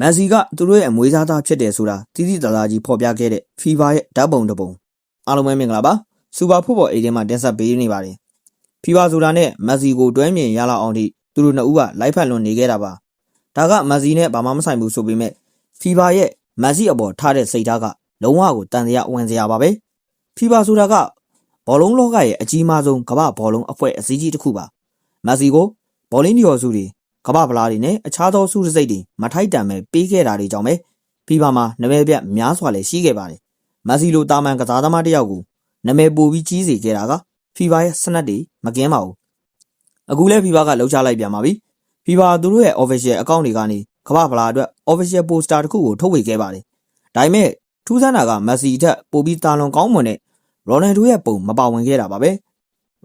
မန်စီကသူတို့ရဲ့အမွေးစားသားဖြစ်တယ်ဆိုတာတိတိတသားကြီးဖော်ပြခဲ့တဲ့ဖီဗာရဲ့ဓာတ်ပုံတစ်ပုံအားလုံးပဲမင်္ဂလာပါစူပါဖုတ်ဘော်အိမ်ထဲမှာတင်ဆက်ပေးနေပါတယ်ဖီဗာဆိုတာနဲ့မန်စီကိုတွဲမြင်ရလောက်အောင်ထိသူတို့နှစ်ဦးကလိုက်ဖက်လွန်နေခဲ့တာပါဒါကမန်စီနဲ့ဘာမှမဆိုင်ဘူးဆိုပေမဲ့ဖီဗာရဲ့မန်စီအပေါ်ထားတဲ့စိတ်ဓာတ်ကလုံးဝကိုတန်တရားဝင်စရာပါပဲဖီဗာဆိုတာကဘောလုံးလောကရဲ့အကြီးမားဆုံးကမ္ဘာဘောလုံးအဖွဲ့အစည်းကြီးတစ်ခုပါမန်စီကိုဘောလင်းဒီယော်စုတွေ ကမ္ဘာဗလားတွေနဲ့အခြားသောစုစစိတ်တွေမထိုက်တန်ပဲပေးခဲ့တာတွေကြောင့်ပဲဖီဖာမှာနာမည်ပြတ်များစွာလည်းရှိခဲ့ပါတယ်။မက်ဆီလိုတာမန်ကစားသမားတစ်ယောက်ကိုနာမည်ပိုပြီးကြီးစေခဲ့တာကဖီဖာရဲ့စနက်တွေမကင်းပါဘူး။အခုလဲဖီဖာကလှုပ်ရှားလိုက်ပြန်ပါပြီ။ဖီဖာသူတို့ရဲ့ official account တွေကနေကမ္ဘာဗလားအတွက် official poster တစ်ခုကိုထုတ်ဝေခဲ့ပါတယ်။ဒါပေမဲ့ထူးဆန်းတာကမက်ဆီထက်ပိုပြီးတာလွန်ကောင်းမွန်တဲ့ရိုနယ်ဒိုရဲ့ပုံမပါဝင်ခဲ့တာပါပဲ။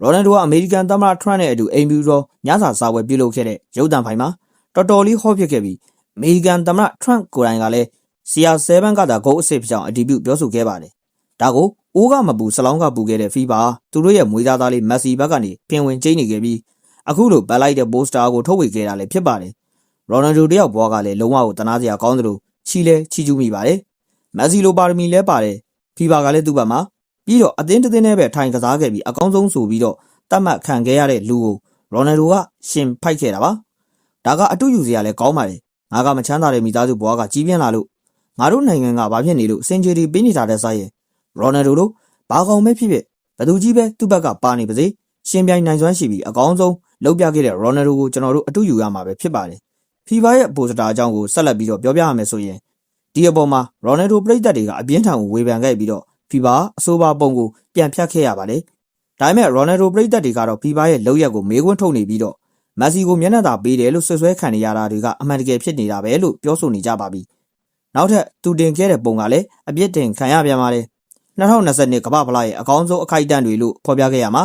ရိုနယ်ဒိုကအမေရိကန်သမ္မတထရန့်နဲ့အတူအိမ်ဖြူတော်ညစာစားပွဲပြုလုပ်ခဲ့တဲ့ရုပ်သံဖိုင်မှာတော်တော်လေးဟောဖြစ်ခဲ့ပြီးအမေရိကန်သမ္မတထရန့်ကိုယ်တိုင်ကလည်းဆီယာ7ကသာဂိုးအစ်စ်ဖြစ်အောင်အတည်ပြုပြောဆိုခဲ့ပါတယ်။ဒါကိုအိုးကမပူစလောင်းကပူခဲ့တဲ့ဖီဘာသူတို့ရဲ့မွေးသားသားလေးမက်ဆီဘက်ကနေပြင်ဝင်ကျင်းနေခဲ့ပြီးအခုလိုပတ်လိုက်တဲ့ပိုစတာကိုထုတ်ဝေခဲ့တာလည်းဖြစ်ပါတယ်။ရိုနယ်ဒိုတယောက်ဘွားကလည်းလုံးဝကိုတနာစရာကောင်းသလိုချီလဲချီကျူးမိပါတယ်။မက်ဆီလိုပါရမီလဲပါတယ်ဖီဘာကလည်းသူ့ဘက်မှာ ပြီးတော့အသင်းတစ်သင်းနဲ့ပဲထိုင်ကစားခဲ့ပြီးအကောင်းဆုံးဆိုပြီးတော့တတ်မှတ်ခံခဲ့ရတဲ့လူကိုရိုနယ်ဒိုကရှင်ဖိုက်ခဲ့တာပါဒါကအတူယူစရာလည်းကောင်းပါတယ်ငါကမချမ်းသာတဲ့မိသားစုဘွားကကြီးပြင်းလာလို့ငါတို့နိုင်ငံကဘာဖြစ်နေလို့စင်ဂျီတီပေးနေတာတဲ့ဆိုင်ရဲ့ရိုနယ်ဒိုတို့ဘာကောင်ပဲဖြစ်ဖြစ်ဘသူကြီးပဲသူ့ဘက်ကပါနေပါစေရှင်ပြိုင်နိုင်စွမ်းရှိပြီးအကောင်းဆုံးလုပ်ပြခဲ့တဲ့ရိုနယ်ဒိုကိုကျွန်တော်တို့အတူယူရမှာပဲဖြစ်ပါတယ်ဖီဖာရဲ့ပိုစတာအကြောင်းကိုဆက်လက်ပြီးတော့ပြောပြရမယ်ဆိုရင်ဒီအပေါ်မှာရိုနယ်ဒိုပရိသတ်တွေကအပြင်းထန်ကိုဝေဖန်ခဲ့ပြီးတော့ ဖီဖာအဆိုပါပုံကိုပြန်ဖြတ်ခဲ့ရပါတယ်ဒါပေမဲ့ရိုနယ်ဒိုပရိသတ်တွေကတော့ဖီဖာရဲ့လောက်ရက်ကိုမေးခွန်းထုတ်နေပြီးတော့မက်ဆီကိုမျက်နှာသာပေးတယ်လို့ဆွဆွဲခံနေရတာတွေကအမှန်တကယ်ဖြစ်နေတာပဲလို့ပြောဆိုနေကြပါပြီ။နောက်ထပ်သူတင်ခဲ့တဲ့ပုံကလည်းအပြစ်တင်ခံရပြန်ပါတယ်။2022ကမ္ဘာဖလားရဲ့အကောင်းဆုံးအခိုက်အတန့်တွေလို့ဖော်ပြခဲ့ရမှာ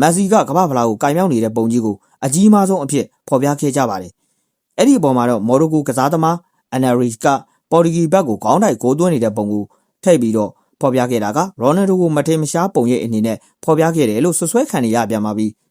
မက်ဆီကကမ္ဘာဖလားကိုကင်မြောက်နေတဲ့ပုံကြီးကိုအကြီးမားဆုံးအဖြစ်ဖော်ပြခဲ့ကြပါတယ်။အဲ့ဒီအပေါ်မှာတော့မော်ရိုကိုကစားသမားအန်နာရီကပေါ်တူဂီဘက်ကိုခေါင်းတိုက်ဂိုးသွင်းနေတဲ့ပုံကိုထည့်ပြီးတော့ ဖော်ပြခဲ့တာကရိုနယ်ဒိုကိုမထင်မရှားပုံရိပ်အနေနဲ့ဖော်ပြခဲ့တယ်လို့ဆွဆွဲခံနေရပြန်ပါပြီ။